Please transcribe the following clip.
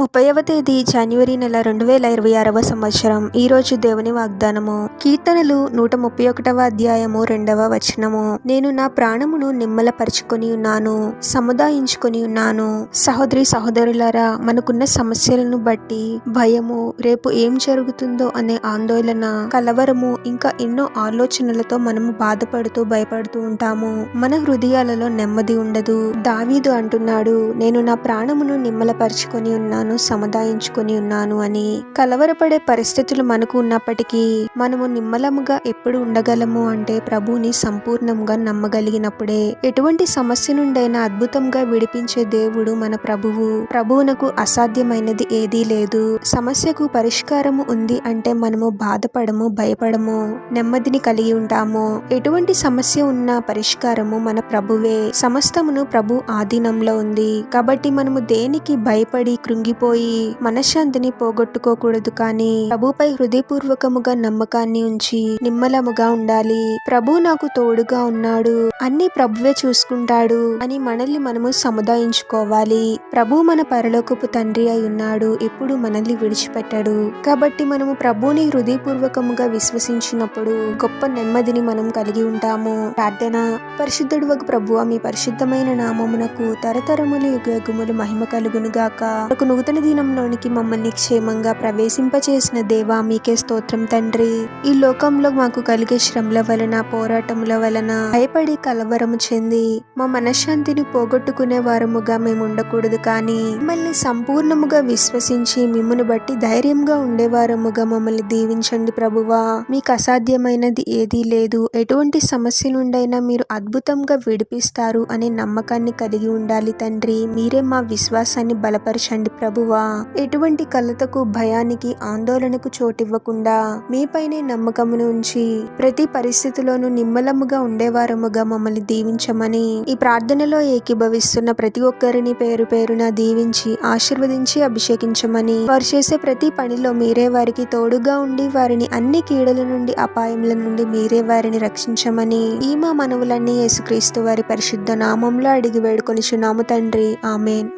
ముప్పైవ తేదీ జనవరి నెల రెండు వేల ఇరవై ఆరవ సంవత్సరం. ఈరోజు దేవుని వాగ్దానము. కీర్తనలు నూట ముప్పై ఒకటవ అధ్యాయము రెండవ వచనము. నేను నా ప్రాణమును నిమ్మలపరుచుకొని ఉన్నాను సముదాయించుకొని ఉన్నాను. సహోదరి సహోదరులారా మనకున్న సమస్యలను బట్టి భయము రేపు ఏం జరుగుతుందో అనే ఆందోళన కలవరము ఇంకా ఎన్నో ఆలోచనలతో మనము బాధపడుతూ భయపడుతూ ఉంటాము. మన హృదయాలలో నెమ్మది ఉండదు. దావీదు అంటున్నాడు నేను నా ప్రాణమును నిమ్మలపరుచుకొని ఉన్నాను. సముదాయించుకొని ఉన్నాను అని కలవరపడే పరిస్థితులు మనకు ఉన్నప్పటికీ మనము నిమ్మలముగా ఎప్పుడు ఉండగలము అంటే ప్రభువుని సంపూర్ణంగా నమ్మగలిగినప్పుడే. ఎటువంటి సమస్య నుండైనా అద్భుతంగా విడిపించే దేవుడు మన ప్రభువు. ప్రభువునకు అసాధ్యమైనది ఏదీ లేదు. సమస్యకు పరిష్కారము ఉంది అంటే మనము బాధపడము భయపడము నెమ్మదిని కలిగి ఉంటాము. ఎటువంటి సమస్య ఉన్నా పరిష్కారము మన ప్రభువే. సమస్తమును ప్రభు ఆధీనంలో ఉంది. కాబట్టి మనము దేనికి భయపడి కృంగి పడిపోయి మనశ్శాంతిని పోగొట్టుకోకూడదు కానీ ప్రభుపై హృదయపూర్వకముగా నమ్మకాన్ని ఉంచి నిమ్మలముగా ఉండాలి. ప్రభు నాకు తోడుగా ఉన్నాడు. అన్ని ప్రభువే చూసుకుంటాడు అని మనల్ని మనము సముదాయించుకోవాలి. ప్రభు మన పరలోకపు తండ్రి అయి ఉన్నాడు. ఎప్పుడు మనల్ని విడిచిపెట్టాడు. కాబట్టి మనము ప్రభుని హృదయపూర్వకముగా విశ్వసించినప్పుడు గొప్ప నెమ్మదిని మనం కలిగి ఉంటాము. ప్రార్థన. పరిశుద్ధుడు ఒక ప్రభు మీ పరిశుద్ధమైన నామమునకు తరతరములు యుగములు మహిమ కలుగునుగాక. ఒక నూతన దినంలోనికి మమ్మల్ని క్షేమంగా ప్రవేశింపచేసిన దేవా మీకే స్తోత్రం తండ్రి. ఈ లోకంలో మాకు కలిగే శ్రమల వలన పోరాటముల వలన భయపడి కలవరము చెంది మా మనశ్శాంతిని పోగొట్టుకునే వారముగా మేము ఉండకూడదు కానీ మిమ్మల్ని సంపూర్ణముగా విశ్వసించి మిమ్మల్ని బట్టి ధైర్యంగా ఉండేవారముగా మమ్మల్ని దీవించండి ప్రభువా. మీకు అసాధ్యమైనది ఏదీ లేదు. ఎటువంటి సమస్య నుండైనా మీరు అద్భుతంగా విడిపిస్తారు అనే నమ్మకాన్ని కలిగి ఉండాలి తండ్రి. మీరే మా విశ్వాసాన్ని బలపరచండి ప్రభువా ఎటువంటి కలతకు భయానికి ఆందోళనకు చోటివ్వకుండా మీపైనే నమ్మకమును ఉంచి ప్రతి పరిస్థితిలోనూ నిమ్మలముగా ఉండేవారముగా మమ్మల్ని దీవించమని ఈ ప్రార్థనలో ఏకీభవిస్తున్న ప్రతి ఒక్కరిని పేరు పేరున దీవించి ఆశీర్వదించి అభిషేకించమని వారు చేసే ప్రతి పనిలో మీరే వారికి తోడుగా ఉండి వారిని అన్ని కీడల నుండి అపాయముల నుండి మీరే వారిని రక్షించమని ఈ మా మనవులన్నీ యేసుక్రీస్తు వారి పరిశుద్ధ నామంలో అడిగి వేడుకొనిచున్నాము తండ్రి. ఆమెన్.